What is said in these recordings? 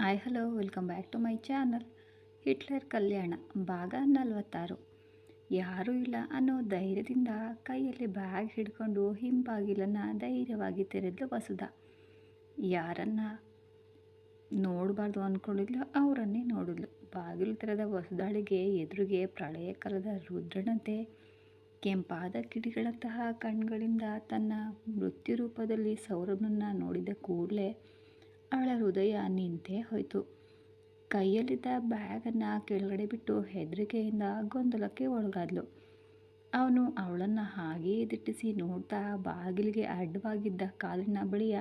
Hi, hello, welcome back to my channel. Hitler Kalyana, ಭಾಗ ನಲವತ್ತಾರು. ಯಾರೂ ಇಲ್ಲ ಅನ್ನೋ ಧೈರ್ಯದಿಂದ ಕೈಯಲ್ಲಿ ಬ್ಯಾಗ್ ಹಿಡ್ಕೊಂಡು ಹಿಂಬಾಗಿಲನ್ನು ಧೈರ್ಯವಾಗಿ ತೆರೆದು ವಸುಧ ಯಾರನ್ನ ನೋಡಬಾರ್ದು ಅಂದ್ಕೊಂಡಿದ್ಲು ಅವರನ್ನೇ ನೋಡಿದ್ಲು. ಬಾಗಿಲು ತೆರೆದ ವಸುದಾಳಿಗೆ ಎದುರಿಗೆ ಪ್ರಳಯ ಕಾಲದ ರುದ್ರನಂತೆ ಕೆಂಪಾದ ಕಿಡಿಗಳಂತಹ ಕಣ್ಗಳಿಂದ ತನ್ನ ಮೃತ್ಯು ರೂಪದಲ್ಲಿ ಸೌರಭನನ್ನು ನೋಡಿದ ಕೂಡಲೇ ಅವಳ ಹೃದಯ ನಿಂತೇ ಹೋಯಿತು. ಕೈಯಲ್ಲಿದ್ದ ಬ್ಯಾಗನ್ನು ಕೆಳಗಡೆ ಬಿಟ್ಟು ಹೆದರಿಕೆಯಿಂದ ಗೊಂದಲಕ್ಕೆ ಒಳಗಾದ್ಲು. ಅವನು ಅವಳನ್ನು ಹಾಗೆಯೇ ದಿಟ್ಟಿಸಿ ನೋಡ್ತಾ ಬಾಗಿಲಿಗೆ ಅಡ್ಡವಾಗಿದ್ದ ಕಾಲಿನ ಬಳಿಯ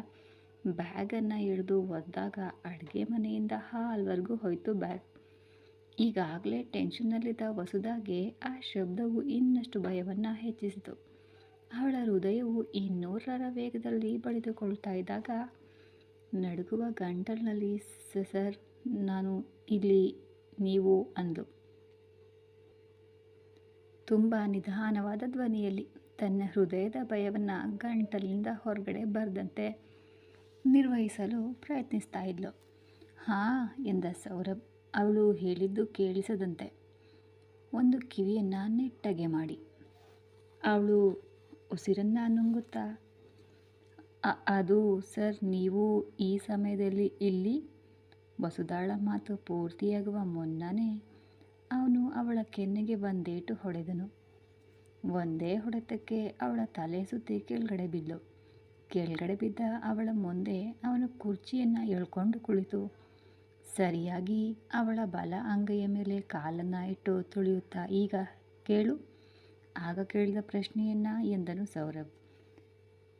ಬ್ಯಾಗನ್ನು ಹಿಡಿದು ಒದ್ದಾಗ ಅಡುಗೆ ಮನೆಯಿಂದ ಹಾಲ್ವರೆಗೂ ಹೋಯಿತು ಬ್ಯಾಗ್. ಈಗಾಗಲೇ ಟೆನ್ಷನ್ನಲ್ಲಿದ್ದ ಹೊಸದಾಗೆ ಆ ಶಬ್ದವು ಇನ್ನಷ್ಟು ಭಯವನ್ನು ಹೆಚ್ಚಿಸಿತು. ಅವಳ ಹೃದಯವು ಇನ್ನೂರರ ವೇಗದಲ್ಲಿ ಬಡಿದುಕೊಳ್ತಾ ಇದ್ದಾಗ ನಡುಗುವ ಗಂಟಲಿನಲ್ಲಿ, ಸರ್, ನಾನು ಇಲ್ಲಿ ನೀವು ಅಂದು. ತುಂಬ ನಿಧಾನವಾದ ಧ್ವನಿಯಲ್ಲಿ ತನ್ನ ಹೃದಯದ ಭಯವನ್ನು ಗಂಟಲಿನಿಂದ ಹೊರಗಡೆ ಬರದಂತೆ ನಿರ್ವಹಿಸಲು ಪ್ರಯತ್ನಿಸ್ತಾ ಇದ್ಲು. ಹಾಂ ಎಂದ ಸೌರಭ್ ಅವಳು ಹೇಳಿದ್ದು ಕೇಳಿಸದಂತೆ. ಒಂದು ಕಿವಿಯನ್ನು ನೆಟ್ಟಗೆ ಮಾಡಿ. ಅವಳು ಉಸಿರನ್ನು ನುಂಗುತ್ತಾ ಅದು ಸರ್, ನೀವು ಈ ಸಮಯದಲ್ಲಿ ಇಲ್ಲಿ? ವಸುದಾಳ ಮಾತು ಪೂರ್ತಿಯಾಗುವ ಮುನ್ನನೇ ಅವನು ಅವಳ ಕೆನ್ನೆಗೆ ಒಂದೇಟು ಹೊಡೆದನು. ಒಂದೇ ಹೊಡೆತಕ್ಕೆ ಅವಳ ತಲೆ ಸುತ್ತಿ ಕೆಳಗಡೆ ಬಿದ್ದು ಕೆಳಗಡೆ ಬಿದ್ದ ಅವಳ ಮುಂದೆ ಅವನು ಕುರ್ಚಿಯನ್ನು ಎಳ್ಕೊಂಡು ಕುಳಿತು. ಸರಿಯಾಗಿ ಅವಳ ಬಲ ಅಂಗೈಯ ಮೇಲೆ ಕಾಲನ್ನು ಇಟ್ಟು ತುಳಿಯುತ್ತಾ, ಈಗ ಕೇಳು. ಆಗ ಕೇಳಿದ ಪ್ರಶ್ನೆಯನ್ನ ಎಂದನು ಸೌರಭ್.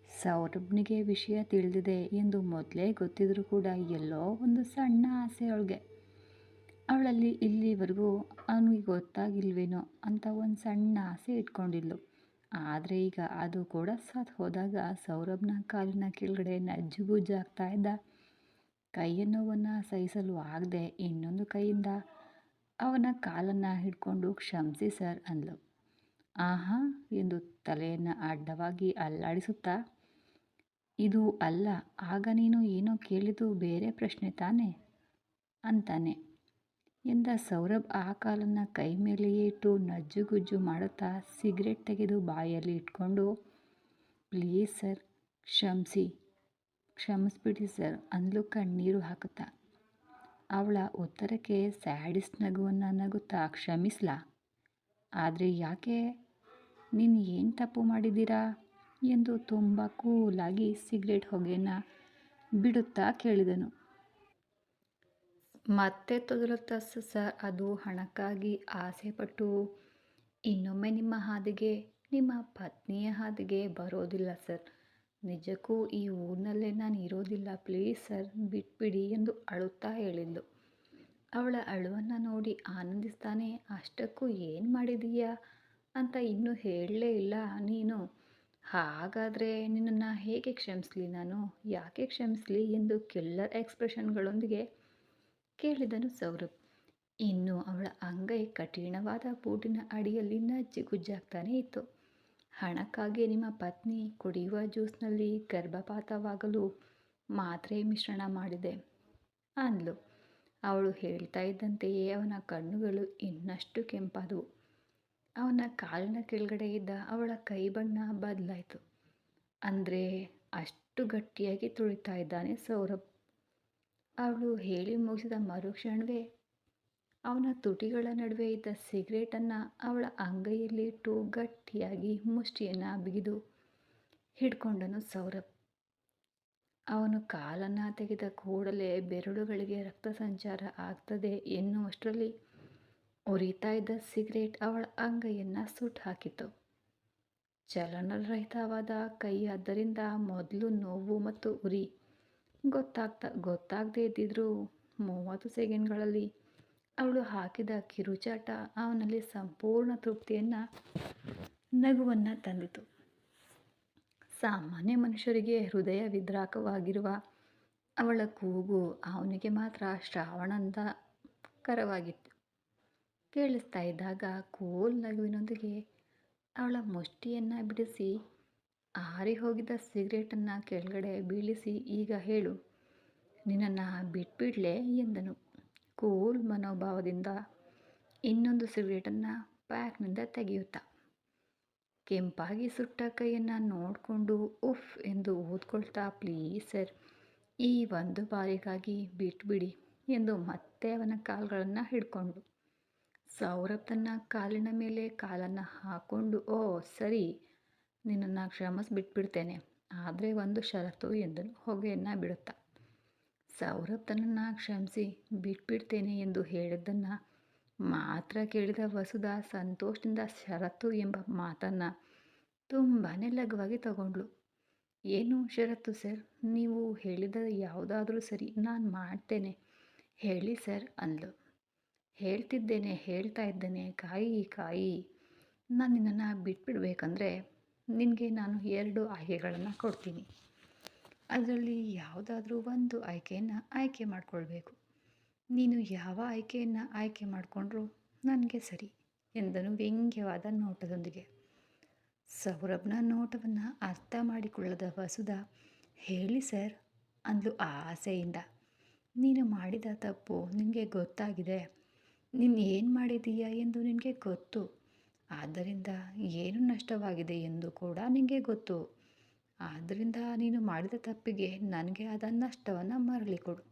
ಸೌರಭ್ನಿಗೆ ವಿಷಯ ತಿಳಿದಿದೆ ಎಂದು ಮೊದಲೇ ಗೊತ್ತಿದ್ರೂ ಕೂಡ ಎಲ್ಲೋ ಒಂದು ಸಣ್ಣ ಆಸೆ ಅವಳಿಗೆ. ಅವಳಲ್ಲಿ ಇಲ್ಲಿವರೆಗೂ ಅವನಿಗೆ ಗೊತ್ತಾಗಿಲ್ವೇನೋ ಅಂತ ಒಂದು ಸಣ್ಣ ಆಸೆ ಇಟ್ಕೊಂಡಿದ್ಲು. ಆದರೆ ಈಗ ಅದು ಕೂಡ ಸತ್ ಹೋದಾಗ ಸೌರಭ್ನ ಕಾಲಿನ ಕೆಳಗಡೆ ನಜ್ಜುಗುಜ್ಜಾಗ್ತಾ ಇದ್ದ. ಕೈಯ ಸಹಿಸಲು ಆಗದೆ ಇನ್ನೊಂದು ಕೈಯಿಂದ ಅವನ ಕಾಲನ್ನು ಹಿಡ್ಕೊಂಡು ಕ್ಷಮಿಸಿ ಸರ್ ಅಂದ್ಲು. ಆಹಾ ಎಂದು ತಲೆಯನ್ನು ಅಡ್ಡವಾಗಿ ಅಲ್ಲಾಡಿಸುತ್ತಾ ಇದು ಅಲ್ಲ, ಆಗ ನೀನು ಏನೋ ಕೇಳಿದ್ದು ಬೇರೆ ಪ್ರಶ್ನೆ ತಾನೆ? ಅಂತಾನೆ. ಎಂದ ಸೌರಭ್ ಆ ಕಾಲನ್ನು ಕೈ ಮೇಲೆಯೇ ಇಟ್ಟು ನಜ್ಜುಗುಜ್ಜು ಮಾಡುತ್ತಾ ಸಿಗರೆಟ್ ತೆಗೆದು ಬಾಯಲ್ಲಿ ಇಟ್ಕೊಂಡು, ಪ್ಲೀಸ್ ಸರ್, ಕ್ಷಮಿಸಿ, ಕ್ಷಮಿಸ್ಬಿಡಿ ಸರ್ ಅಂದ್ಲು ಕಣ್ಣೀರು ಹಾಕುತ್ತಾ. ಅವಳ ಉತ್ತರಕ್ಕೆ ಸ್ಯಾಡಿಸ್ ನಗುವನ್ನು ನಗುತ್ತಾ, ಕ್ಷಮಿಸ್ಲಾ? ಆದರೆ ಯಾಕೆ? ನೀನು ಏನು ತಪ್ಪು ಮಾಡಿದ್ದೀರಾ? ಎಂದು ತುಂಬ ಕೂಲಾಗಿ ಸಿಗರೇಟ್ ಹೊಗೆಯನ್ನು ಬಿಡುತ್ತಾ ಕೇಳಿದನು. ಮತ್ತೆ ತೊದಲುತ್ತಾ ಸರ್ ಅದು ಹಣಕ್ಕಾಗಿ ಆಸೆಪಟ್ಟು, ಇನ್ನೊಮ್ಮೆ ನಿಮ್ಮ ಹಾದಿಗೆ, ನಿಮ್ಮ ಪತ್ನಿಯ ಹಾದಿಗೆ ಬರೋದಿಲ್ಲ ಸರ್. ನಿಜಕ್ಕೂ ಈ ಊರಿನಲ್ಲೇ ನಾನು ಇರೋದಿಲ್ಲ, ಪ್ಲೀಸ್ ಸರ್, ಬಿಟ್ಬಿಡಿ ಎಂದು ಅಳುತ್ತಾ ಹೇಳಿದ್ಲು ಅವಳ ಅಳುವನ್ನು ನೋಡಿ ಆನಂದಿಸ್ತಾನೆ, ಅಷ್ಟಕ್ಕೂ ಏನು ಮಾಡಿದೀಯಾ? ಅಂತ ಇನ್ನೂ ಹೇಳಲೇ ಇಲ್ಲ ನೀನು. ಹಾಗಾದರೆ ನಿನ್ನನ್ನು ಹೇಗೆ ಕ್ಷಮಿಸಲಿ ನಾನು? ಯಾಕೆ ಕ್ಷಮಿಸಲಿ ಎಂದು ಕೆಲ್ಲರ್ ಎಕ್ಸ್ಪ್ರೆಷನ್ಗಳೊಂದಿಗೆ ಕೇಳಿದನು ಸೌರಭ್. ಇನ್ನು ಅವಳ ಅಂಗೈ ಕಠಿಣವಾದ ಬೂಟಿನ ಅಡಿಯಲ್ಲಿ ನಜ್ಜಿ ಗುಜ್ಜಾಗ್ತಾನೆ ಇತ್ತು. ಹಣಕ್ಕಾಗಿ ನಿಮ್ಮ ಪತ್ನಿ ಕುಡಿಯುವ ಜ್ಯೂಸ್ನಲ್ಲಿ ಗರ್ಭಪಾತವಾಗಲು ಮಾತ್ರೆ ಮಿಶ್ರಣ ಮಾಡಿದೆ ಅಂದ್ಲು. ಅವಳು ಹೇಳ್ತಾ ಇದ್ದಂತೆಯೇ ಅವನ ಕಣ್ಣುಗಳು ಇನ್ನಷ್ಟು ಕೆಂಪಾದವು. ಅವನ ಕಾಲಿನ ಕೆಳಗಡೆ ಇದ್ದ ಅವಳ ಕೈ ಬಣ್ಣ ಬದಲಾಯಿತು. ಅಂದರೆ ಅಷ್ಟು ಗಟ್ಟಿಯಾಗಿ ತುಳಿತಾ ಇದ್ದಾನೆ ಸೌರಭ್. ಅವಳು ಹೇಳಿ ಮುಗಿಸಿದ ಮರುಕ್ಷಣವೇ ಅವನ ತುಟಿಗಳ ನಡುವೆ ಇದ್ದ ಸಿಗರೇಟನ್ನು ಅವಳ ಅಂಗೈಯಲ್ಲಿಟ್ಟು ಗಟ್ಟಿಯಾಗಿ ಮುಷ್ಟಿಯನ್ನು ಬಿಗಿದು ಹಿಡ್ಕೊಂಡನು ಸೌರಭ್. ಅವನು ಕಾಲನ್ನು ತೆಗೆದ ಕೂಡಲೇ ಬೆರಳುಗಳಿಗೆ ರಕ್ತ ಸಂಚಾರ ಆಗ್ತದೆ ಎನ್ನುವಷ್ಟರಲ್ಲಿ ಉರಿತಾ ಇದ್ದ ಸಿಗರೇಟ್ ಅವಳ ಅಂಗೈಯನ್ನು ಸುಟ್ಟು ಹಾಕಿತು ಚಲನರಹಿತವಾದ ಕೈ ಆದ್ದರಿಂದ ಮೊದಲು ನೋವು ಮತ್ತು ಉರಿ. ಗೊತ್ತಾಗ್ತಾ ಗೊತ್ತಾಗದೇ ಇದ್ದಿದ್ರೂ ಮೂವತ್ತು ಸೆಕೆಂಡ್ಗಳಲ್ಲಿ ಅವಳು ಹಾಕಿದ ಕಿರುಚಾಟ ಅವನಲ್ಲಿ ಸಂಪೂರ್ಣ ತೃಪ್ತಿಯನ್ನು ನಗುವನ್ನು ತಂದಿತು. ಸಾಮಾನ್ಯ ಮನುಷ್ಯರಿಗೆ ಹೃದಯ ವಿದ್ರಾಕವಾಗಿರುವ ಅವಳ ಕೂಗು ಅವನಿಗೆ ಮಾತ್ರ ಶ್ರಾವಣಂದ ಕರವಾಗಿತ್ತು ಕೇಳಿಸ್ತಾ ಇದ್ದಾಗ ಕೋಲ್ ನಗುವಿನೊಂದಿಗೆ ಅವಳ ಮುಷ್ಟಿಯನ್ನು ಬಿಡಿಸಿ, ಆರಿ ಹೋಗಿದ್ದ ಸಿಗರೇಟನ್ನು ಕೆಳಗಡೆ ಬೀಳಿಸಿ ಈಗ ಹೇಳು, ನಿನ್ನನ್ನು ಬಿಟ್ಬಿಡ್ಲೆ ಎಂದನು. ಕೂಲ್ ಮನೋಭಾವದಿಂದ ಇನ್ನೊಂದು ಸಿಗರೇಟನ್ನು ಪ್ಯಾಕ್ನಿಂದ ತೆಗೆಯುತ್ತಾ. ಕೆಂಪಾಗಿ ಸುಟ್ಟ ಕೈಯನ್ನು ನೋಡಿಕೊಂಡು ಉಫ್ ಎಂದು ಓದ್ಕೊಳ್ತಾ ಪ್ಲೀಸ್ ಸರ್, ಈ ಒಂದು ಬಾರಿಗಾಗಿ ಬಿಟ್ಬಿಡಿ ಎಂದು ಮತ್ತೆ ಅವನ ಕಾಲುಗಳನ್ನು ಹಿಡ್ಕೊಂಡು. ಸೌರಭ್ ತನ್ನ ಕಾಲಿನ ಮೇಲೆ ಕಾಲನ್ನು ಹಾಕ್ಕೊಂಡು ಓ, ಸರಿ, ನಿನ್ನನ್ನು ಕ್ಷಮಿಸ್ಬಿಟ್ಬಿಡ್ತೇನೆ. ಆದರೆ ಒಂದು ಷರತ್ತು ಎಂದನು ಹೊಗೆಯನ್ನು ಬಿಡುತ್ತಾ. ಸೌರಭ್ ತನ್ನನ್ನು ಕ್ಷಮಿಸಿ ಬಿಟ್ಬಿಡ್ತೇನೆ ಎಂದು ಹೇಳಿದ್ದನ್ನು ಮಾತ್ರ ಕೇಳಿದ ವಸುಧಾ ಸಂತೋಷದಿಂದ ಷರತ್ತು ಎಂಬ ಮಾತನ್ನು ತುಂಬಾ ಲಘುವಾಗಿ ತಗೊಂಡ್ಳು. ಏನು ಷರತ್ತು ಸರ್? ನೀವು ಹೇಳಿದ ಯಾವುದಾದ್ರೂ ಸರಿ ನಾನು ಮಾಡ್ತೇನೆ. ಹೇಳಿ ಸರ್, ಅಂದ್ಲು. ಹೇಳ್ತಿದ್ದೇನೆ, ಹೇಳ್ತಾ ಇದ್ದೇನೆ, ಕಾಯಿ ಕಾಯಿ. ನಾನು ನಿನ್ನನ್ನು ಬಿಟ್ಬಿಡ್ಬೇಕಂದ್ರೆ ನಿನಗೆ ನಾನು ಎರಡು ಆಯ್ಕೆಗಳನ್ನು ಕೊಡ್ತೀನಿ. ಅದರಲ್ಲಿ ಯಾವುದಾದ್ರೂ ಒಂದು ಆಯ್ಕೆಯನ್ನು ಆಯ್ಕೆ ಮಾಡಿಕೊಳ್ಬೇಕು. ನೀನು ಯಾವ ಆಯ್ಕೆಯನ್ನು ಆಯ್ಕೆ ಮಾಡಿಕೊಂಡ್ರು ನನಗೆ ಸರಿ ಎಂದನು ವ್ಯಂಗ್ಯವಾದ ನೋಟದೊಂದಿಗೆ. ಸೌರಭ್ನ ನೋಟವನ್ನು ಅರ್ಥ ಮಾಡಿಕೊಳ್ಳದ ವಸುಧ, ಹೇಳಿ ಸರ್, ಅಂದ್ಲು ಆಸೆಯಿಂದ. ನೀನು ಮಾಡಿದ ತಪ್ಪು ನಿನಗೆ ಗೊತ್ತಾಗಿದೆ. ನೀನು ಏನು ಮಾಡಿದೀಯ ಎಂದು ನಿನಗೆ ಗೊತ್ತು. ಆದ್ದರಿಂದ ಏನು ನಷ್ಟವಾಗಿದೆ ಎಂದು ಕೂಡ ನಿನಗೆ ಗೊತ್ತು. ಆದ್ದರಿಂದ ನೀನು ಮಾಡಿದ ತಪ್ಪಿಗೆ ನನಗೆ ಆದ ನಷ್ಟವನ್ನು ಮರಳಿ ಕೊಡು.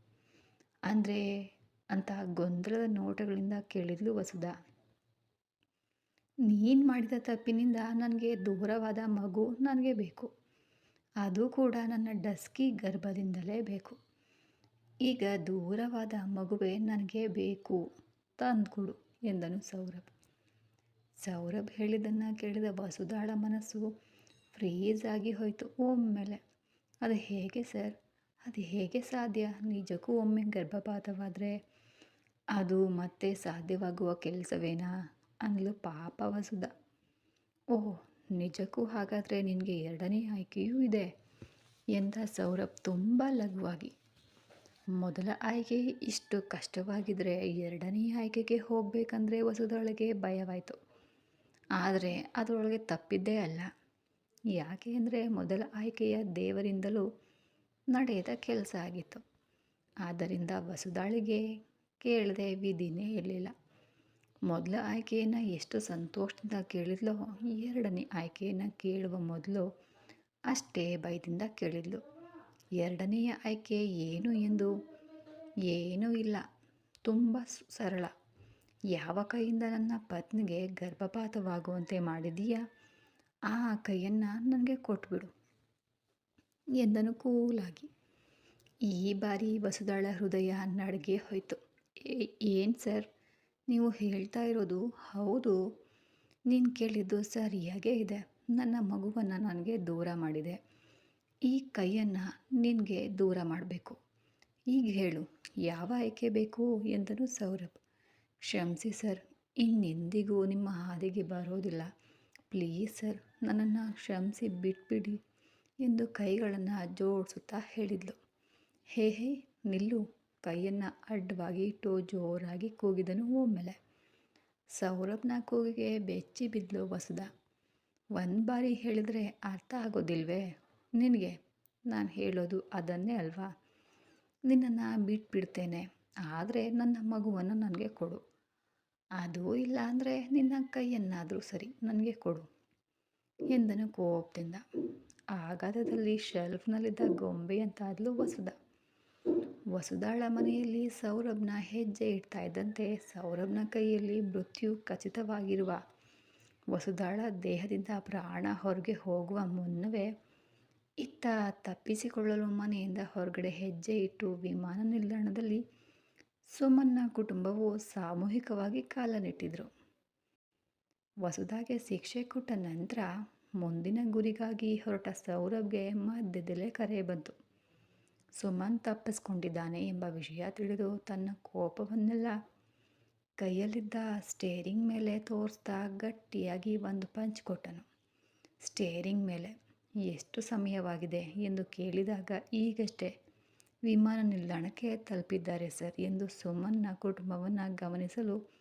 ಅಂದರೆ ಅಂತಹ ಗೊಂದಲದ ನೋಟಗಳಿಂದ ಕೇಳಿದ್ಲು ವಸುಧಾ. ನೀನು ಮಾಡಿದ ತಪ್ಪಿನಿಂದ ನನಗೆ ದೂರವಾದ ಮಗು ನನಗೆ ಬೇಕು. ಅದು ಕೂಡ ನನ್ನ ಡಸ್ಕಿ ಗರ್ಭದಿಂದಲೇ ಬೇಕು. ಈಗ ದೂರವಾದ ಮಗುವೆ ನನಗೆ ಬೇಕು. ತಂದುಕೊಡು ಎಂದನು ಸೌರಭ್. ಸೌರಭ್ ಹೇಳಿದ್ದನ್ನು ಕೇಳಿದ ವಸುದಾಳ ಮನಸ್ಸು ಫ್ರೀಸ್ ಆಗಿ ಹೋಯಿತು ಒಮ್ಮೆಲೆ. ಅದು ಹೇಗೆ ಸರ್? ಅದು ಹೇಗೆ ಸಾಧ್ಯ? ನಿಜಕ್ಕೂ ಒಮ್ಮೆ ಗರ್ಭಪಾತವಾದರೆ ಅದು ಮತ್ತೆ ಸಾಧ್ಯವಾಗುವ ಕೆಲಸವೇನಾ? ಅನ್ಲು ಪಾಪ ವಸುದ. ಓಹ್, ನಿಜಕ್ಕೂ ಹಾಗಾದರೆ ನಿನಗೆ ಎರಡನೇ ಆಯ್ಕೆಯೂ ಇದೆ ಎಂದ ಸೌರಭ್ ತುಂಬ ಲಘುವಾಗಿ. ಮೊದಲ ಆಯ್ಕೆ ಇಷ್ಟು ಕಷ್ಟವಾಗಿದ್ದರೆ ಎರಡನೇ ಆಯ್ಕೆಗೆ ಹೋಗಬೇಕಂದ್ರೆ ವಸುದೊಳಗೆ ಭಯವಾಯಿತು. ಆದರೆ ಅದರೊಳಗೆ ತಪ್ಪಿದ್ದೇ ಅಲ್ಲ. ಯಾಕೆ ಅಂದರೆ ಮೊದಲ ಆಯ್ಕೆಯ ದೇವರಿಂದಲೂ ನಡೆಯದ ಕೆಲಸ ಆಗಿತ್ತು. ಆದ್ದರಿಂದ ವಸುದಾಳಿಗೆ ಕೇಳದೆ ವಿಧಿನೇ ಇರಲಿಲ್ಲ. ಮೊದಲ ಆಯ್ಕೆಯನ್ನು ಎಷ್ಟು ಸಂತೋಷದಿಂದ ಕೇಳಿದ್ಲೋ, ಎರಡನೇ ಆಯ್ಕೆಯನ್ನು ಕೇಳುವ ಮೊದಲು ಅಷ್ಟೇ ಭಯದಿಂದ ಕೇಳಿದ್ಲು. ಎರಡನೆಯ ಆಯ್ಕೆ ಏನು ಎಂದು? ಏನೂ ಇಲ್ಲ. ತುಂಬ ಸರಳ. ಯಾವ ಕೈಯಿಂದ ನನ್ನ ಪತ್ನಿಗೆ ಗರ್ಭಪಾತವಾಗುವಂತೆ ಮಾಡಿದೀಯಾ? ಆ ಕೈಯನ್ನು ನನಗೆ ಕೊಟ್ಬಿಡು. ಎಂದನು ಕೂಲಾಗಿ. ಈ ಬಾರಿ ಬಸುದಾಳ ಹೃದಯ ನಡಗೆ ಹೋಯಿತು. ಏನು ಸರ್? ನೀವು ಹೇಳ್ತಾ ಇರೋದು ಹೌದು. ನೀನು ಕೇಳಿದ್ದು ಸರಿಯಾಗೇ ಇದೆ. ನನ್ನ ಮಗುವನ್ನು ನನಗೆ ದೂರ ಮಾಡಿದೆ. ಈ ಕೈಯನ್ನು ನಿನಗೆ ದೂರ ಮಾಡಬೇಕು. ಈಗ ಹೇಳು, ಯಾವ ಆಯ್ಕೆ ಬೇಕು ಎಂದನು ಸೌರಭ್. ಕ್ಷಮಿಸಿ ಸರ್, ಇನ್ನೆಂದಿಗೂ ನಿಮ್ಮ ಹಾದಿಗೆ ಬರೋದಿಲ್ಲ. ಪ್ಲೀಸ್ ಸರ್, ನನ್ನನ್ನು ಕ್ಷಮಿಸಿ ಬಿಟ್ಬಿಡಿ ಎಂದು ಕೈಗಳನ್ನು ಜೋಡಿಸುತ್ತಾ ಹೇಳಿದ್ಲು. ಹೇ ಹೇ, ನಿಲ್ಲು. ಕೈಯನ್ನು ಅಡ್ಡವಾಗಿ ಇಟ್ಟು ಜೋರಾಗಿ ಕೂಗಿದನು ಒಮ್ಮೆಲೆ ಸೌರಭ್ನ ಕೂಗಿಗೆ ಬೆಚ್ಚಿ ಬಿದ್ಲು ವಸುದ ಒಂದು ಬಾರಿ ಹೇಳಿದರೆ ಅರ್ಥ ಆಗೋದಿಲ್ವೇ? ನಿನಗೆ ನಾನು ಹೇಳೋದು ಅದನ್ನೇ ಅಲ್ವಾ? ನಿನ್ನನ್ನು ಬಿಟ್ಬಿಡ್ತೇನೆ. ಆದರೆ ನನ್ನ ಮಗುವನ್ನು ನನಗೆ ಕೊಡು. ಅದು ಇಲ್ಲ ಅಂದರೆ ನಿನ್ನ ಕೈಯನ್ನಾದರೂ ಸರಿ ನನಗೆ ಕೊಡು ಎಂದನು ಕೋಪದಿಂದ. ಆಘಾತದಲ್ಲಿ ಶೆಲ್ಫ್ನಲ್ಲಿದ್ದ ಗೊಂಬೆಯಂತಾದಲು ವಸುದ ವಸುದಾಳ ಮನೆಯಲ್ಲಿ ಸೌರಭ್ನ ಹೆಜ್ಜೆ ಇಡ್ತಾ ಇದ್ದಂತೆ ಸೌರಭ್ನ ಕೈಯಲ್ಲಿ ಮೃತ್ಯು ಖಚಿತವಾಗಿರುವ ವಸುದಾಳ ದೇಹದಿಂದ ಪ್ರಾಣ ಹೊರಗೆ ಹೋಗುವ ಮುನ್ನವೇ ಇತ್ತ ತಪ್ಪಿಸಿಕೊಳ್ಳಲು ಮನೆಯಿಂದ ಹೊರಗಡೆ ಹೆಜ್ಜೆ ಇಟ್ಟು ವಿಮಾನ ನಿಲ್ದಾಣದಲ್ಲಿ ಸುಮನ್ನ ಕುಟುಂಬವು ಸಾಮೂಹಿಕವಾಗಿ ಕಾಲನಿಟ್ಟಿದ್ರು ವಸುದಾಗೆ ಶಿಕ್ಷೆ ಕೊಟ್ಟ ನಂತರ ಮುಂದಿನ ಗುರಿಗಾಗಿ ಹೊರಟ ಸೌರಭ್ಗೆ ಮಧ್ಯದಲ್ಲೇ ಕರೆ ಬಂತು. ಸುಮನ್ ತಪ್ಪಿಸ್ಕೊಂಡಿದ್ದಾನೆ ಎಂಬ ವಿಷಯ ತಿಳಿದು ತನ್ನ ಕೋಪವನ್ನೆಲ್ಲ ಕೈಯಲ್ಲಿದ್ದ ಸ್ಟೇರಿಂಗ್ ಮೇಲೆ ತೋರಿಸ್ತಾ ಗಟ್ಟಿಯಾಗಿ ಒಂದು ಪಂಚ್ ಕೊಟ್ಟನು. ಸ್ಟೇರಿಂಗ್ ಮೇಲೆ ಎಷ್ಟು ಸಮಯವಾಗಿದೆ ಎಂದು ಕೇಳಿದಾಗ ಈಗಷ್ಟೇ ವಿಮಾನ ನಿಲ್ದಾಣಕ್ಕೆ ತಲುಪಿದ್ದಾರೆ ಸರ್ ಎಂದು ಸುಮನ್ನ ಕುಟುಂಬವನ್ನು ಗಮನಿಸಲು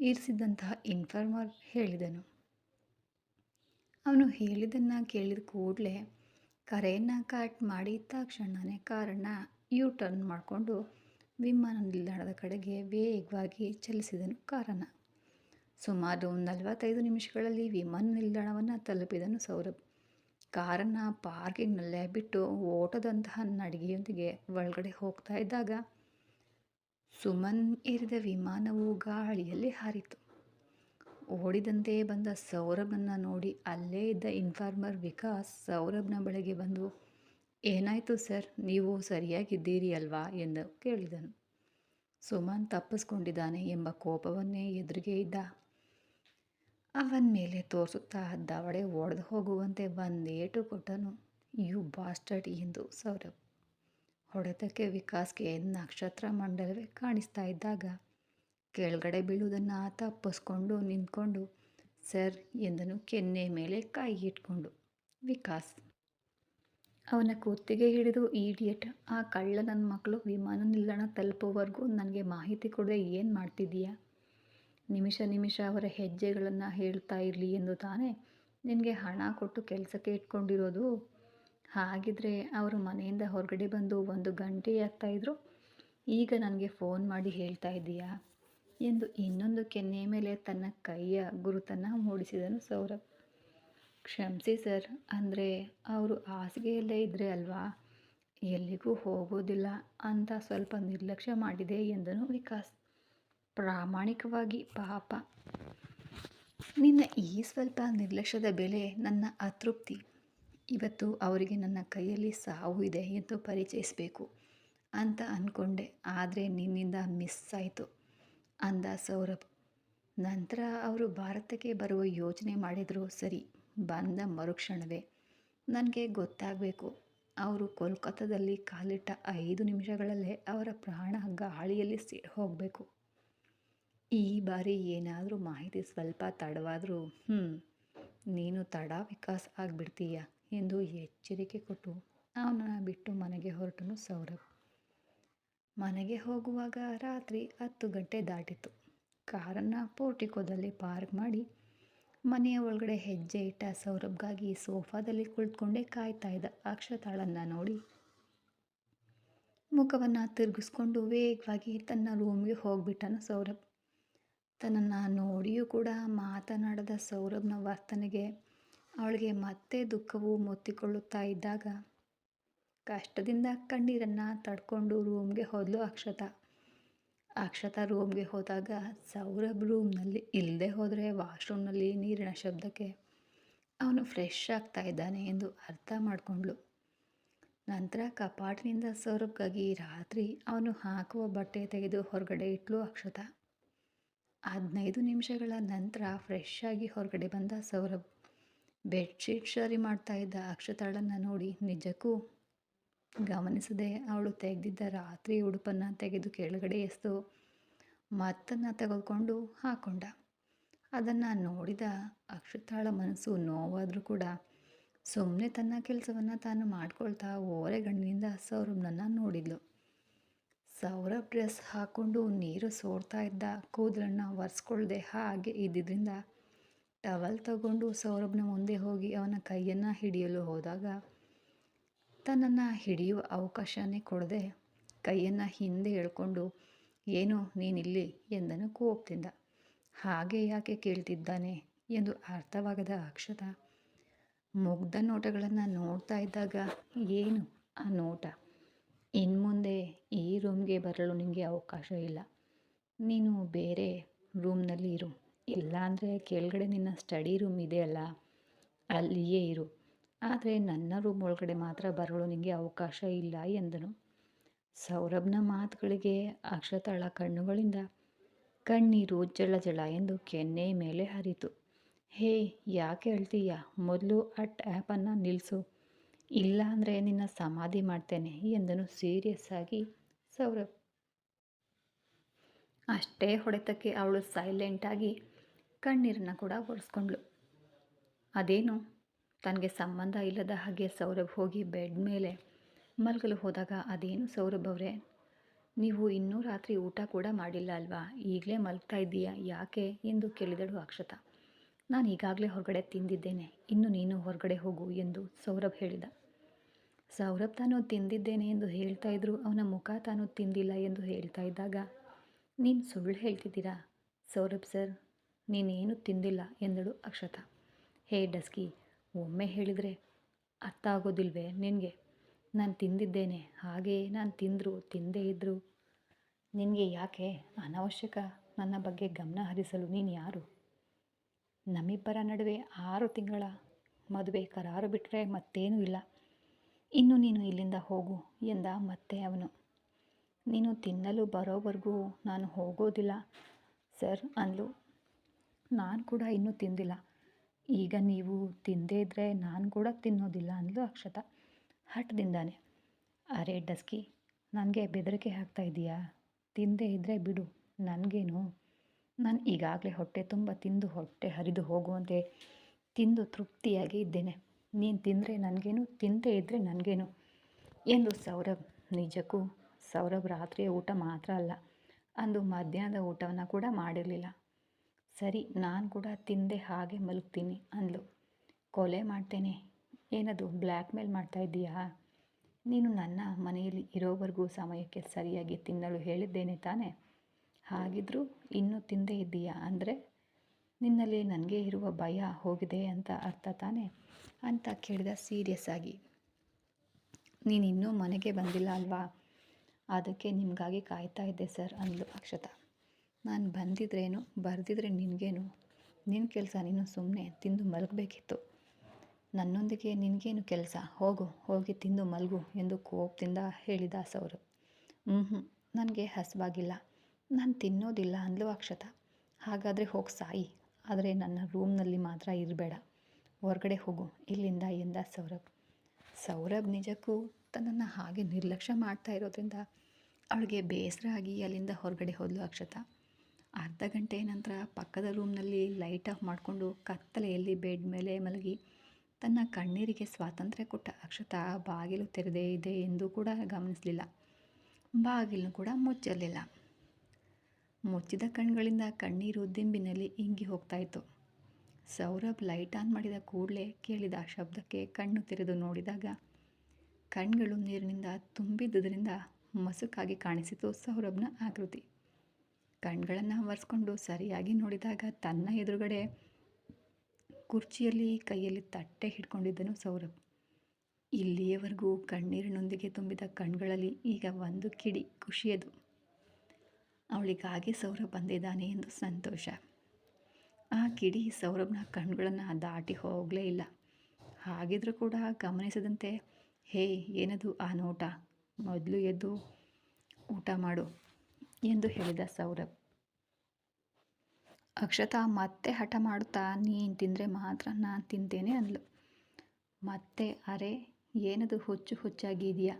ಇರಿಸಿದಂತಹ ಇನ್ಫಾರ್ಮರ್ ಹೇಳಿದನು. ಅವನು ಹೇಳಿದ್ದನ್ನು ಕೇಳಿದ ಕೂಡಲೇ ಕರೆಯನ್ನು ಕಟ್ ಮಾಡಿ ತಕ್ಷಣವೇ ಕಾರನ್ನ ಯು ಟರ್ನ್ ಮಾಡಿಕೊಂಡು ವಿಮಾನ ನಿಲ್ದಾಣದ ಕಡೆಗೆ ವೇಗವಾಗಿ ಚಲಿಸಿದನು ಕಾರನ್ನು. ಸುಮಾರು ನಲವತ್ತೈದು ನಿಮಿಷಗಳಲ್ಲಿ ವಿಮಾನ ನಿಲ್ದಾಣವನ್ನು ತಲುಪಿದನು ಸೌರಭ್. ಕಾರನ್ನು ಪಾರ್ಕಿಂಗ್ನಲ್ಲೇ ಬಿಟ್ಟು ಓಟದಂತಹ ನಡಿಗೆಯೊಂದಿಗೆ ಒಳಗಡೆ ಹೋಗ್ತಾ ಇದ್ದಾಗ ಸುಮನ್ ಏರಿದ ವಿಮಾನವು ಗಾಳಿಯಲ್ಲಿ ಹಾರಿತು. ಓಡಿದಂತೆ ಬಂದ ಸೌರಭನನ್ನು ನೋಡಿ ಅಲ್ಲೇ ಇದ್ದ ಇನ್ಫಾರ್ಮರ್ ವಿಕಾಸ್ ಸೌರಭ್ನ ಬಳಿಗೆ ಬಂದು, ಏನಾಯಿತು ಸರ್? ನೀವು ಸರಿಯಾಗಿದ್ದೀರಿ ಅಲ್ವಾ? ಎಂದು ಕೇಳಿದನು. ಸುಮನ್ ತಪ್ಪಿಸ್ಕೊಂಡಿದ್ದಾನೆ ಎಂಬ ಕೋಪವನ್ನೇ ಎದುರಿಗೆ ಇದ್ದ ಅವನ ಮೇಲೆ ತೋರಿಸುತ್ತಾ ದವಡೆ ಒಡೆದು ಹೋಗುವಂತೆ ಒಂದೇಟು ಕೊಟ್ಟನು ಯು ಬಾಸ್ಟರ್ಡ್ ಎಂದು ಸೌರಭ್. ಹೊಡೆತಕ್ಕೆ ವಿಕಾಸ್ಗೆ ನಕ್ಷತ್ರ ಮಂಡಲವೇ ಕಾಣಿಸ್ತಾ ಇದ್ದಾಗ ಕೆಳಗಡೆ ಬೀಳುವುದನ್ನು ತಪ್ಪಿಸ್ಕೊಂಡು ನಿಂತ್ಕೊಂಡು, ಸರ್ ಎಂದನು ಕೆನ್ನೆ ಮೇಲೆ ಕೈ ಇಟ್ಕೊಂಡು, ವಿಕಾಸ್. ಅವನ ಕುತ್ತಿಗೆ ಹಿಡಿದು, ಈಡಿಯಟ್, ಆ ಕಳ್ಳ ನನ್ನ ಮಕ್ಕಳು ವಿಮಾನ ನಿಲ್ದಾಣ ತಲುಪುವವರೆಗೂ ನನಗೆ ಮಾಹಿತಿ ಕೊಡದೆ ಏನು ಮಾಡ್ತಿದ್ದೀಯಾ? ನಿಮಿಷ ನಿಮಿಷ ಅವರ ಹೆಜ್ಜೆಗಳನ್ನು ಹೇಳ್ತಾ ಇರಲಿ ಎಂದು ತಾನೇ ನಿನಗೆ ಹಣ ಕೊಟ್ಟು ಕೆಲಸಕ್ಕೆ ಇಟ್ಕೊಂಡಿರೋದು? ಹಾಗಿದ್ರೆ ಅವರು ಮನೆಯಿಂದ ಹೊರಗಡೆ ಬಂದು ಒಂದು ಗಂಟೆ ಆಗ್ತಾಯಿದ್ರು ಈಗ ನನಗೆ ಫೋನ್ ಮಾಡಿ ಹೇಳ್ತಾ ಇದ್ದೀಯಾ? ಎಂದು ಇನ್ನೊಂದು ಕೆನ್ನೆ ಮೇಲೆ ತನ್ನ ಕೈಯ ಗುರುತನ್ನು ಮೂಡಿಸಿದನು ಸೌರಭ್. ಕ್ಷಮಿಸಿ ಸರ್, ಅಂದರೆ ಅವರು ಹಾಸಿಗೆಯಲ್ಲೇ ಇದ್ದರೆ ಅಲ್ವಾ? ಎಲ್ಲಿಗೂ ಹೋಗೋದಿಲ್ಲ, ಅಂತ ಸ್ವಲ್ಪ ನಿರ್ಲಕ್ಷ್ಯ ಮಾಡಿದೆ ಎಂದನು ವಿಕಾಸ್. ಪ್ರಾಮಾಣಿಕವಾಗಿ, ಪಾಪ. ನಿನ್ನ ಈ ಸ್ವಲ್ಪ ನಿರ್ಲಕ್ಷ್ಯದ ಬೆಲೆ ನನ್ನ ಅತೃಪ್ತಿ. ಇವತ್ತು ಅವರಿಗೆ ನನ್ನ ಕೈಯಲ್ಲಿ ಸಾವು ಇದೆ ಎಂದು ಪರಿಚಯಿಸಬೇಕು ಅಂತ ಅಂದ್ಕೊಂಡೆ ಆದರೆ ನಿನ್ನಿಂದ ಮಿಸ್ ಆಯಿತು ಅಂದ ಸೌರಭ್. ನಂತರ ಅವರು ಭಾರತಕ್ಕೆ ಬರುವ ಯೋಚನೆ ಮಾಡಿದರೂ, ಸರಿ, ಬಂದ ಮರುಕ್ಷಣವೇ. ನನಗೆ ಗೊತ್ತಾಗಬೇಕು, ಅವರು ಕೋಲ್ಕತ್ತಾದಲ್ಲಿ ಕಾಲಿಟ್ಟ ಐದು ನಿಮಿಷಗಳಲ್ಲೇ ಅವರ ಪ್ರಾಣ ಗಾಳಿಯಲ್ಲಿ ಹೋಗಬೇಕು. ಈ ಬಾರಿ ಏನಾದರೂ ಮಾಹಿತಿ ಸ್ವಲ್ಪ ತಡವಾದರೂ ಹ್ಞೂ ನೀನು ತಡ ವಿಕಾಸ್ ಆಗಿಬಿಡ್ತೀಯ? ಎಂದು ಎಚ್ಚರಿಕೆ ಕೊಟ್ಟು ಅವನನ್ನು ಬಿಟ್ಟು ಮನೆಗೆ ಹೊರಟನು ಸೌರಭ್. ಮನೆಗೆ ಹೋಗುವಾಗ ರಾತ್ರಿ ಹತ್ತು ಗಂಟೆ ದಾಟಿತು. ಕಾರನ್ನು ಪೋರ್ಟಿಕೋದಲ್ಲಿ ಪಾರ್ಕ್ ಮಾಡಿ ಮನೆಯ ಒಳಗಡೆ ಹೆಜ್ಜೆ ಇಟ್ಟ ಸೌರಭ್ಗಾಗಿ ಸೋಫಾದಲ್ಲಿ ಕುಳಿತುಕೊಂಡೇ ಕಾಯ್ತಾ ಇದ್ದ ಅಕ್ಷತಾಳನ್ನು ನೋಡಿ ಮುಖವನ್ನು ತಿರುಗಿಸ್ಕೊಂಡು ವೇಗವಾಗಿ ತನ್ನ ರೂಮ್ಗೆ ಹೋಗ್ಬಿಟ್ಟನು ಸೌರಭ್. ತನ್ನನ್ನು ನೋಡಿಯೂ ಕೂಡ ಮಾತನಾಡದ ಸೌರಭ್ನ ವರ್ತನೆಗೆ ಅವಳಿಗೆ ಮತ್ತೆ ದುಃಖವು ಮುತ್ತಿಕೊಳ್ಳುತ್ತಾ ಇದ್ದಾಗ ಕಷ್ಟದಿಂದ ಕಣ್ಣೀರನ್ನು ತಡ್ಕೊಂಡು ರೂಮ್ಗೆ ಹೋದಲು ಅಕ್ಷತ. ಅಕ್ಷತ ರೂಮ್ಗೆ ಹೋದಾಗ ಸೌರಭ್ ರೂಮ್ನಲ್ಲಿ ಇಲ್ಲದೆ ಹೋದರೆ ವಾಶ್ರೂಮ್ನಲ್ಲಿ ನೀರಿನ ಶಬ್ದಕ್ಕೆ ಅವನು ಫ್ರೆಶ್ ಆಗ್ತಾ ಇದ್ದಾನೆ ಎಂದು ಅರ್ಥ ಮಾಡಿಕೊಂಡ್ಳು ನಂತರ ಕಪಾಟಿನಿಂದ ಸೌರಭ್ಗಾಗಿ ರಾತ್ರಿ ಅವನು ಹಾಕುವ ಬಟ್ಟೆ ತೆಗೆದು ಹೊರಗಡೆ ಇಟ್ಲು ಅಕ್ಷತಾ. ಹದಿನೈದು ನಿಮಿಷಗಳ ನಂತರ ಫ್ರೆಶ್ ಆಗಿ ಹೊರಗಡೆ ಬಂದ ಸೌರಭ್ ಬೆಡ್ಶೀಟ್ ಸರಿ ಮಾಡ್ತಾ ಇದ್ದ ಅಕ್ಷತಾಳನ್ನು ನೋಡಿ ನಿಜಕ್ಕೂ ಗಮನಿಸದೆ ಅವಳು ತೆಗೆದಿದ್ದ ರಾತ್ರಿ ಉಡುಪನ್ನು ತೆಗೆದು ಕೆಳಗಡೆ ಎಸ್ದು ಮತ್ತನ್ನು ತೆಗೆದುಕೊಂಡು ಹಾಕೊಂಡ. ಅದನ್ನು ನೋಡಿದ ಅಕ್ಷತಾಳ ಮನಸ್ಸು ನೋವಾದರೂ ಕೂಡ ಸುಮ್ಮನೆ ತನ್ನ ಕೆಲಸವನ್ನು ತಾನು ಮಾಡ್ಕೊಳ್ತಾ ಓರೆಗಣ್ಣಿನಿಂದ ಸೌರಭ್ನನ್ನು ನೋಡಿದ್ಲು. ಸೌರಭ್ ಡ್ರೆಸ್ ಹಾಕ್ಕೊಂಡು ನೀರು ಸೋರ್ತಾ ಇದ್ದ ಕೂದಲನ್ನು ಒರೆಸ್ಕೊಳ್ದೆ ಹಾಗೆ ಇದ್ದಿದ್ದರಿಂದ ಟವಲ್ ತಗೊಂಡು ಸೌರಭ್ನ ಮುಂದೆ ಹೋಗಿ ಅವನ ಕೈಯನ್ನು ಹಿಡಿಯಲು ಹೋದಾಗ ತನ್ನನ್ನು ಹಿಡಿಯುವ ಅವಕಾಶನೇ ಕೊಡದೆ ಕೈಯನ್ನು ಹಿಂದೆ ಎಳ್ಕೊಂಡು, ಏನು ನೀನಿಲ್ಲಿ? ಎಂದನು ಕೋಪದಿಂದ ಹಾಗೆ ಯಾಕೆ ಕೇಳ್ತಿದ್ದಾನೆ? ಎಂದು ಅರ್ಥವಾಗದ ಅಕ್ಷತ ಮುಗ್ಧ ನೋಟಗಳನ್ನು ನೋಡ್ತಾ ಇದ್ದಾಗ, ಏನು ಆ ನೋಟ? ಇನ್ಮುಂದೆ ಈ ರೂಮ್ಗೆ ಬರಲು ನಿಮಗೆ ಅವಕಾಶ ಇಲ್ಲ. ನೀನು ಬೇರೆ ರೂಮ್ನಲ್ಲಿ ಇರು. ಇಲ್ಲ ಅಂದರೆ ಕೆಳಗಡೆ ನಿನ್ನ ಸ್ಟಡಿ ರೂಮ್ ಇದೆಯಲ್ಲ ಅಲ್ಲಿಯೇ ಇರು. ಆದರೆ ನನ್ನ ರೂಮ್ ಒಳಗಡೆ ಮಾತ್ರ ಬರಲು ನಿನಗೆ ಅವಕಾಶ ಇಲ್ಲ ಎಂದನು. ಸೌರಭ್ನ ಮಾತುಗಳಿಗೆ ಅಕ್ಷತಾಳ ಕಣ್ಣುಗಳಿಂದ ಕಣ್ಣೀರು ಜಳ ಜಳ ಎಂದು ಕೆನ್ನೆ ಮೇಲೆ ಹರಿತು. ಹೇ, ಯಾಕೆ ಹೇಳ್ತೀಯ ಮೊದಲು ಆ ಟ್ಯಾಪನ್ನು ನಿಲ್ಲಿಸು ಇಲ್ಲ ಅಂದರೆ ನಿನ್ನ ಸಮಾಧಿ ಮಾಡ್ತೇನೆ ಎಂದನು ಸೀರಿಯಸ್ ಆಗಿ ಸೌರಭ್. ಅಷ್ಟೇ ಹೊಡೆತಕ್ಕೆ ಅವಳು ಸೈಲೆಂಟಾಗಿ ಕಣ್ಣೀರನ್ನ ಕೂಡ ಒರೆಸ್ಕೊಂಡ್ಳು. ಅದೇನು? ತನಗೆ ಸಂಬಂಧ ಇಲ್ಲದ ಹಾಗೆ ಸೌರಭ್ ಹೋಗಿ ಬೆಡ್ ಮೇಲೆ ಮಲಗಲು ಹೋದಾಗ ಅದೇನು ಸೌರಭ್ ಅವರೇ? ನೀವು ಇನ್ನೂ ರಾತ್ರಿ ಊಟ ಕೂಡ ಮಾಡಿಲ್ಲ ಅಲ್ವಾ? ಈಗಲೇ ಮಲಗ್ತಾ ಇದ್ದೀಯಾ? ಯಾಕೆ? ಎಂದು ಕೇಳಿದಳು ಅಕ್ಷತಾ. ನಾನು ಈಗಾಗಲೇ ಹೊರಗಡೆ ತಿಂದಿದ್ದೇನೆ. ಇನ್ನು ನೀನು ಹೊರಗಡೆ ಹೋಗು ಎಂದು ಸೌರಭ್ ಹೇಳಿದ. ಸೌರಭ್ ತಾನು ತಿಂದಿದ್ದೇನೆ ಎಂದು ಹೇಳ್ತಾ ಇದ್ರು, ಅವನ ಮುಖ ತಾನು ತಿಂದಿಲ್ಲ ಎಂದು ಹೇಳ್ತಾ ಇದ್ದಾಗ, ನೀನು ಸುಳ್ಳು ಹೇಳ್ತಿದ್ದೀರಾ? ಸೌರಭ್ ಸರ್, ನೀನೇನು ತಿಂದಿಲ್ಲ, ಎಂದಳು ಅಕ್ಷತಾ. ಹೇ ಡಸ್ಕಿ, ಒಮ್ಮೆ ಹೇಳಿದರೆ ಅರ್ಥ ಆಗೋದಿಲ್ವೇ ನಿನಗೆ? ನಾನು ತಿಂದಿದ್ದೇನೆ, ಹಾಗೆ ನಾನು ತಿಂದರು, ತಿಂದೇ ಇದ್ದರು ನಿನಗೆ ಯಾಕೆ ಅನವಶ್ಯಕ? ನನ್ನ ಬಗ್ಗೆ ಗಮನ ಹರಿಸಲು ನೀನು ಯಾರು? ನಮ್ಮಿಬ್ಬರ ನಡುವೆ ಆರು ತಿಂಗಳ ಮದುವೆ ಕರಾರು ಬಿಟ್ಟರೆ ಮತ್ತೇನೂ ಇಲ್ಲ. ಇನ್ನು ನೀನು ಇಲ್ಲಿಂದ ಹೋಗು ಎಂದ ಮತ್ತೆ ಅವನು. ನೀನು ತಿನ್ನಲು ಬರೋವರೆಗೂ ನಾನು ಹೋಗೋದಿಲ್ಲ, ಸರ್ ಅಂದ್ಲು. ನಾನು ಕೂಡ ಇನ್ನೂ ತಿಂದಿಲ್ಲ. ಈಗ ನೀವು ತಿಂದೇ ಇದ್ದರೆ ನಾನು ಕೂಡ ತಿನ್ನೋದಿಲ್ಲ ಅಂದ್ಲು ಅಕ್ಷತ. ಹಠದಿಂದಾನೆ ಅರೆ ಡಸ್ಕಿ, ನನಗೆ ಬೆದರಿಕೆ ಹಾಕ್ತಾ ಇದೀಯಾ? ತಿಂದೇ ಇದ್ದರೆ ಬಿಡು, ನನಗೇನು? ನಾನು ಈಗಾಗಲೇ ಹೊಟ್ಟೆ ತುಂಬ ತಿಂದು ಹೊಟ್ಟೆ ಹರಿದು ಹೋಗುವಂತೆ ತಿಂದು ತೃಪ್ತಿಯಾಗಿ ಇದ್ದೇನೆ. ನೀನು ತಿಂದರೆ ನನಗೇನು, ತಿಂದೇ ಇದ್ದರೆ ನನಗೇನು? ಎಂದು ಸೌರಭ್ ನಿಜಕ್ಕೂ ಸೌರಭ್ ರಾತ್ರಿಯ ಊಟ ಮಾತ್ರ ಅಲ್ಲ, ಅಂದು ಮಧ್ಯಾಹ್ನದ ಊಟವನ್ನು ಕೂಡ ಮಾಡಿರಲಿಲ್ಲ. ಸರಿ, ನಾನು ಕೂಡ ತಿಂದೆ ಹಾಗೆ ಮಲಗ್ತೀನಿ ಅಂದಳು ಕೊಲೆ ಮಾಡ್ತೇನೆ, ಏನದು ಬ್ಲ್ಯಾಕ್ ಮೇಲ್ ಮಾಡ್ತಾ ಇದ್ದೀಯಾ? ನೀನು ನನ್ನ ಮನೆಯಲ್ಲಿ ಇರೋವರೆಗೂ ಸಮಯಕ್ಕೆ ಸರಿಯಾಗಿ ತಿನ್ನಲು ಹೇಳಿದ್ದೇನೆ ತಾನೇ? ಹಾಗಿದ್ರೂ ಇನ್ನೂ ತಿಂದೇ ಇದ್ದೀಯಾ ಅಂದರೆ? ನಿನ್ನಲ್ಲಿ ನನಗೆ ಇರುವ ಭಯ ಹೋಗಿದೆ ಅಂತ ಅರ್ಥ ತಾನೆ? ಅಂತ ಕೇಳಿದ ಸೀರಿಯಸ್ ಆಗಿ. ನೀನಿನ್ನೂ ಮನೆಗೆ ಬಂದಿಲ್ಲ ಅಲ್ವಾ? ಅದಕ್ಕೆ ನಿಮಗಾಗಿ ಕಾಯ್ತಾ ಇದ್ದೆ ಸರ್ ಅಂದ್ಲು ಅಕ್ಷತಾ. ನಾನು ಬಂದಿದ್ರೇನು, ಬರೆದಿದ್ರೆ ನಿನಗೇನು? ನಿನ್ನ ಕೆಲಸ ನೀನು ಸುಮ್ಮನೆ ತಿಂದು ಮಲಗಬೇಕಿತ್ತು. ನನ್ನೊಂದಿಗೆ ನಿನಗೇನು ಕೆಲಸ? ಹೋಗು, ಹೋಗಿ ತಿಂದು ಮಲಗು ಎಂದು ಕೋಪದಿಂದ ಹೇಳಿದ ಸೌರು ಹ್ಞೂ ಹ್ಞೂ ನನಗೆ ಹಸಿವಾಗಿಲ್ಲ. ನಾನು ತಿನ್ನೋದಿಲ್ಲ ಅಂದ್ಲು ಅಕ್ಷತ. ಹಾಗಾದರೆ ಹೋಗಿ ಸಾಯಿ. ಆದರೆ ನನ್ನ ರೂಮ್ನಲ್ಲಿ ಮಾತ್ರ ಇರಬೇಡ. ಹೊರಗಡೆ ಹೋಗು. ಇಲ್ಲಿಂದ ಎಂದ ಸೌರಭ್? ಸೌರಭ್ ನಿಜಕ್ಕೂ ತನ್ನನ್ನು ಹಾಗೆ ನಿರ್ಲಕ್ಷ್ಯ ಮಾಡ್ತಾ ಇರೋದ್ರಿಂದ ಅವಳಿಗೆ ಬೇಸರ ಆಗಿ ಅಲ್ಲಿಂದ ಹೊರಗಡೆ ಹೋದ್ಲು ಅಕ್ಷತ. ಅರ್ಧ ಗಂಟೆ ನಂತರ ಪಕ್ಕದ ರೂಮ್ನಲ್ಲಿ ಲೈಟ್ ಆಫ್ ಮಾಡಿಕೊಂಡು ಕತ್ತಲೆಯಲ್ಲಿ ಬೆಡ್ ಮೇಲೆ ಮಲಗಿ ತನ್ನ ಕಣ್ಣೀರಿಗೆ ಸ್ವಾತಂತ್ರ್ಯ ಕೊಟ್ಟ ಅಕ್ಷತ ಬಾಗಿಲು ತೆರೆದೇ ಇದೆ ಎಂದು ಕೂಡ ಗಮನಿಸಲಿಲ್ಲ. ಬಾಗಿಲನ್ನು ಕೂಡ ಮುಚ್ಚಲಿಲ್ಲ. ಮುಚ್ಚಿದ ಕಣ್ಗಳಿಂದ ಕಣ್ಣೀರು ದಿಂಬಿನಲ್ಲಿ ಇಂಗಿ ಹೋಗ್ತಾಯಿತ್ತು. ಸೌರಭ್ ಲೈಟ್ ಆನ್ ಮಾಡಿದ ಕೂಡಲೇ ಕೇಳಿದ ಶಬ್ದಕ್ಕೆ ಕಣ್ಣು ತೆರೆದು ನೋಡಿದಾಗ ಕಣ್ಗಳು ನೀರಿನಿಂದ ತುಂಬಿದ್ದುದರಿಂದ ಮಸುಕಾಗಿ ಕಾಣಿಸಿತು ಸೌರಭ್ನ ಆಕೃತಿ. ಕಣ್ಗಳನ್ನು ಒರೆಸ್ಕೊಂಡು ಸರಿಯಾಗಿ ನೋಡಿದಾಗ ತನ್ನ ಎದುರುಗಡೆ ಕುರ್ಚಿಯಲ್ಲಿ ಕೈಯಲ್ಲಿ ತಟ್ಟೆ ಹಿಡ್ಕೊಂಡಿದ್ದನು ಸೌರಭ್. ಇಲ್ಲಿಯವರೆಗೂ ಕಣ್ಣೀರಿನೊಂದಿಗೆ ತುಂಬಿದ ಕಣ್ಗಳಲ್ಲಿ ಈಗ ಒಂದು ಕಿಡಿ ಖುಷಿಯದು ಅವಳಿಗಾಗಿ ಸೌರಭ್ ಬಂದಿದ್ದಾನೆ ಎಂದು ಸಂತೋಷ. ಆ ಕಿಡಿ ಸೌರಭ್ನ ಕಣ್ಗಳನ್ನು ದಾಟಿ ಹೋಗಲೇ ಇಲ್ಲ. ಹಾಗಿದ್ರೂ ಕೂಡ ಗಮನಿಸದಂತೆ, ಹೇ, ಏನದು ಆ ನೋಟ? ಮೊದಲು ಎದ್ದು ಊಟ ಮಾಡು ಎಂದು ಹೇಳಿದ ಸೌರಭ್. ಅಕ್ಷತಾ, ಮತ್ತೆ ಹಠ ಮಾಡುತ್ತಾ? ನೀನು ತಿಂದರೆ ಮಾತ್ರ ನಾನು ತಿಂತೇನೆ ಅಂದಳು ಮತ್ತೆ, ಅರೆ, ಏನದು ಹುಚ್ಚು ಹುಚ್ಚಾಗಿದೆಯಾ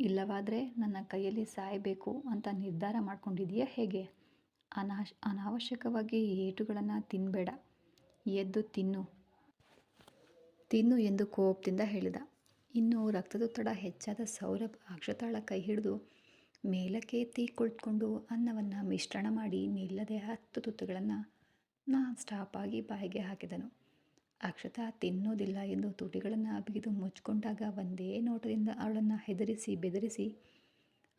ಇಲ್ಲವಾದರೆ ನನ್ನ ಕೈಯಲ್ಲಿ ಸಾಯಬೇಕು ಅಂತ ನಿರ್ಧಾರ ಮಾಡ್ಕೊಂಡಿದೆಯಾ ಹೇಗೆ? ಅನಾಶ್, ಅನಾವಶ್ಯಕವಾಗಿ ಏಟುಗಳನ್ನು ತಿನ್ನಬೇಡ ಎದ್ದು ತಿನ್ನು. ತಿನ್ನು ಎಂದು ಕೋಪದಿಂದ ಹೇಳಿದ. ಇನ್ನು ರಕ್ತದೊತ್ತಡ ಹೆಚ್ಚಾದ ಸೌರಭ್ ಅಕ್ಷತಾಳ ಕೈ ಹಿಡಿದು ಮೇಲಕ್ಕೆ ಎತ್ತಿ ಕುಳಿತುಕೊಂಡು ಅನ್ನವನ್ನು ಮಿಶ್ರಣ ಮಾಡಿ ನಿಲ್ಲದೆ ಹತ್ತು ತುತ್ತುಗಳನ್ನು ನಾನ್ ಸ್ಟಾಪ್ ಆಗಿ ಬಾಯಿಗೆ ಹಾಕಿದನು. ಅಕ್ಷತಾ ತಿನ್ನೋದಿಲ್ಲ ಎಂದು ತುಟಿಗಳನ್ನು ಬಿಗಿದು ಮುಚ್ಕೊಂಡಾಗ ಒಂದೇ ನೋಟದಿಂದ ಅವಳನ್ನು ಹೆದರಿಸಿ ಬೆದರಿಸಿ,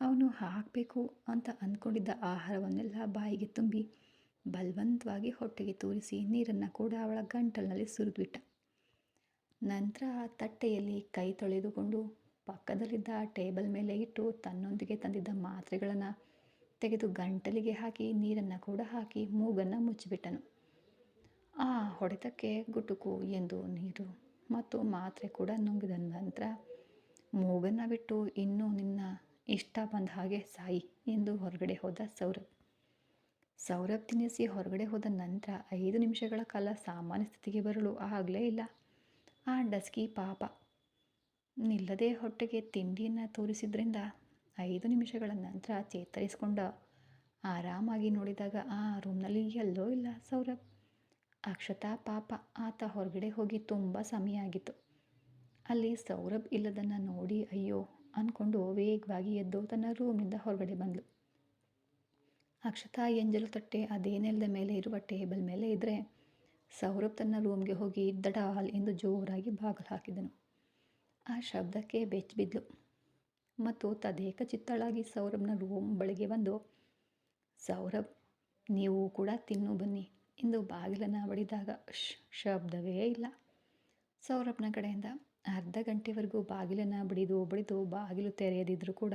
ಅವನು ಹಾಕಬೇಕು ಅಂತ ಅಂದ್ಕೊಂಡಿದ್ದ ಆಹಾರವನ್ನೆಲ್ಲ ಬಾಯಿಗೆ ತುಂಬಿ ಬಲವಂತವಾಗಿ ಹೊಟ್ಟೆಗೆ ತೂರಿಸಿ ನೀರನ್ನು ಕೂಡ ಅವಳ ಗಂಟಲಿನಲ್ಲಿ ಸುರಿದುಬಿಟ್ಟ. ನಂತರ ತಟ್ಟೆಯಲ್ಲಿ ಕೈ ತೊಳೆದುಕೊಂಡು ಪಕ್ಕದಲ್ಲಿದ್ದ ಟೇಬಲ್ ಮೇಲೆ ಇಟ್ಟು ತನ್ನೊಂದಿಗೆ ತಂದಿದ್ದ ಮಾತ್ರೆಗಳನ್ನು ತೆಗೆದು ಗಂಟಲಿಗೆ ಹಾಕಿ ನೀರನ್ನು ಕೂಡ ಹಾಕಿ ಮೂಗನ್ನು ಮುಚ್ಚಿಬಿಟ್ಟನು. ಆ ಹೊಡೆತಕ್ಕೆ ಗುಟುಕು ಎಂದು ನೀರು ಮತ್ತು ಮಾತ್ರೆ ಕೂಡ ನುಂಗಿದ ನಂತರ, ಮೂಗನ್ನು ಬಿಟ್ಟು ಇನ್ನೂ ನಿನ್ನ ಇಷ್ಟ ಬಂದ ಹಾಗೆ ಸಾಯಿ ಎಂದು ಹೊರಗಡೆ ಹೋದ ಸೌರಭ್. ಸೌರಭ್ ತಿನ್ನಿಸಿ ಹೊರಗಡೆ ಹೋದ ನಂತರ ಐದು ನಿಮಿಷಗಳ ಕಾಲ ಸಾಮಾನ್ಯ ಸ್ಥಿತಿಗೆ ಬರಲು ಆಗಲೇ ಇಲ್ಲ. ಆ ಡಸ್ಕಿ ಪಾಪ. ನಿಲ್ಲದೆ ಹೊಟ್ಟೆಗೆ ತಿಂಡಿಯನ್ನು ತೋರಿಸಿದ್ರಿಂದ ಐದು ನಿಮಿಷಗಳ ನಂತರ ಚೇತರಿಸಿಕೊಂಡ. ಆರಾಮಾಗಿ ನೋಡಿದಾಗ ಆ ರೂಮ್ನಲ್ಲಿ ಎಲ್ಲೋ ಇಲ್ಲ ಸೌರಭ್. ಅಕ್ಷತಾ ಪಾಪ ಆತ ಹೊರಗಡೆ ಹೋಗಿ ತುಂಬ ಸಮಯ ಆಗಿತ್ತು. ಅಲ್ಲಿ ಸೌರಭ್ ಇಲ್ಲದನ್ನು ನೋಡಿ ಅಯ್ಯೋ ಅಂದ್ಕೊಂಡು ವೇಗವಾಗಿ ಎದ್ದು ತನ್ನ ರೂಮಿಂದ ಹೊರಗಡೆ ಬಂದಳು ಅಕ್ಷತಾ ಎಂಜಲು ತಟ್ಟೆ ಅದೇನೆಲ್ಲದ ಮೇಲೆ ಇರುವ ಟೇಬಲ್ ಮೇಲೆ ಇದ್ದರೆ ಸೌರಭ್ ತನ್ನ ರೂಮ್ಗೆ ಹೋಗಿ ದಡಾಲ್ ಎಂದು ಜೋರಾಗಿ ಬಾಗಿಲು ಹಾಕಿದನು. ಆ ಶಬ್ದಕ್ಕೆ ಬೆಚ್ಚಿಬಿದ್ಲು ಮತ್ತು ತದೇಕ ಚಿತ್ತಳಾಗಿ ಸೌರಭ್ನ ರೂಮ್ ಬಳಿಗೆ ಬಂದು, ಸೌರಭ್, ನೀವು ಕೂಡ ತಿನ್ನು ಬನ್ನಿ. ಎಂದು ಬಾಗಿಲನ್ನು ಬಡಿದಾಗ ಶ್ ಶಬ್ದವೇ ಇಲ್ಲ. ಸೌರಭ್ನ ಕಡೆಯಿಂದ ಅರ್ಧ ಗಂಟೆವರೆಗೂ ಬಾಗಿಲನ್ನು ಬಡಿದು ಬಡಿದು ಬಾಗಿಲು ತೆರೆಯದಿದ್ದರೂ ಕೂಡ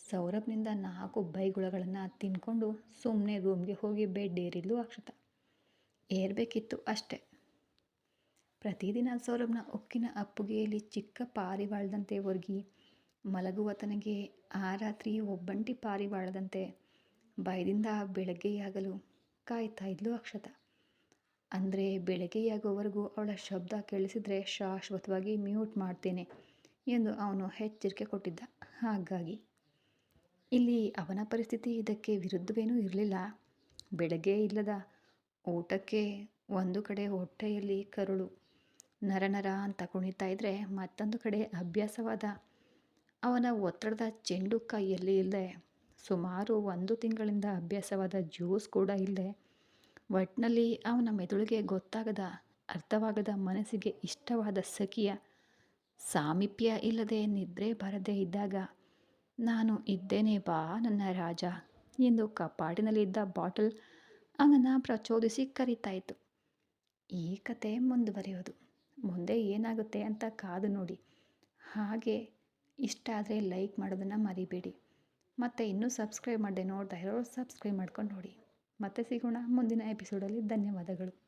ಸೌರಭ್ನಿಂದ ನಾಲ್ಕು ಬೈಗುಳಗಳನ್ನು ತಿನ್ಕೊಂಡು ಸುಮ್ಮನೆ ರೂಮ್ಗೆ ಹೋಗಿ ಬೆಡ್ ಏರಿದ್ಲು ಅಕ್ಷತ ಏರಬೇಕಿತ್ತು ಅಷ್ಟೆ. ಪ್ರತಿದಿನ ಸೌರಭ್ನ ಉಕ್ಕಿನ ಅಪ್ಪುಗೆಯಲ್ಲಿ ಚಿಕ್ಕ ಪಾರಿವಾಳದಂತೆ ಒರ್ಗಿ ಮಲಗುವ ತನಗೆ ಆ ರಾತ್ರಿ ಒಬ್ಬಂಟಿ ಪಾರಿವಾಳದಂತೆ ಭಯದಿಂದ ಬೆಳಗ್ಗೆಯಾಗಲು ಕಾಯ್ತಾ ಇದ್ಲು ಅಕ್ಷತ. ಅಂದರೆ ಬೆಳಗ್ಗೆಯಾಗುವವರೆಗೂ ಅವಳ ಶಬ್ದ ಕೇಳಿಸಿದರೆ ಶಾಶ್ವತವಾಗಿ ಮ್ಯೂಟ್ ಮಾಡ್ತೇನೆ ಎಂದು ಅವನು ಎಚ್ಚರಿಕೆ ಕೊಟ್ಟಿದ್ದ. ಹಾಗಾಗಿ ಇಲ್ಲಿ ಅವನ ಪರಿಸ್ಥಿತಿ ಇದಕ್ಕೆ ವಿರುದ್ಧವೇನೂ ಇರಲಿಲ್ಲ. ಬೆಳಗ್ಗೆ ಇಲ್ಲದ ಊಟಕ್ಕೆ ಒಂದು ಕಡೆ ಹೊಟ್ಟೆಯಲ್ಲಿ ಕರುಳು, ನರನರ ಅಂತ ಕುಣಿತಾ ಇದ್ದರೆ ಮತ್ತೊಂದು ಕಡೆ ಅಭ್ಯಾಸವಾದ ಅವನ ಒತ್ತಡದ ಚೆಂಡು ಕೈಯಲ್ಲಿ ಇಲ್ಲದೆ ಸುಮಾರು ಒಂದು ತಿಂಗಳಿಂದ ಅಭ್ಯಾಸವಾದ ಜ್ಯೂಸ್ ಕೂಡ ಇಲ್ಲದೆ ಒಟ್ಟಿನಲ್ಲಿ ಅವನ ಮೆದುಳಿಗೆ ಗೊತ್ತಾಗದ, ಅರ್ಥವಾಗದ ಮನಸ್ಸಿಗೆ ಇಷ್ಟವಾದ ಸಖಿಯ ಸಾಮೀಪ್ಯ ಇಲ್ಲದೆ ನಿದ್ರೆ ಬರದೇ ಇದ್ದಾಗ, ನಾನು ಇದ್ದೇನೆ ಬಾ ನನ್ನ ರಾಜ ಎಂದು ಕಪಾಟಿನಲ್ಲಿದ್ದ ಬಾಟಲ್ ಅವನನ್ನು ಪ್ರಚೋದಿಸಿ ಕರೀತಾಯಿತು. ಈ ಕತೆ ಮುಂದುವರಿಯೋದು, ಮುಂದೆ ಏನಾಗುತ್ತೆ ಅಂತ ಕಾದು ನೋಡಿ. ಹಾಗೆ ಇಷ್ಟ ಆದರೆ ಲೈಕ್ ಮಾಡೋದನ್ನು ಮರಿಬೇಡಿ. ಮತ್ತು ಇನ್ನೂ ಸಬ್ಸ್ಕ್ರೈಬ್ ಮಾಡದೆ ನೋಡ್ತಾ ಇರೋರು ಸಬ್ಸ್ಕ್ರೈಬ್ ಮಾಡ್ಕೊಂಡು ನೋಡಿ. ಮತ್ತೆ ಸಿಗೋಣ ಮುಂದಿನ ಎಪಿಸೋಡಲ್ಲಿ ಧನ್ಯವಾದಗಳು.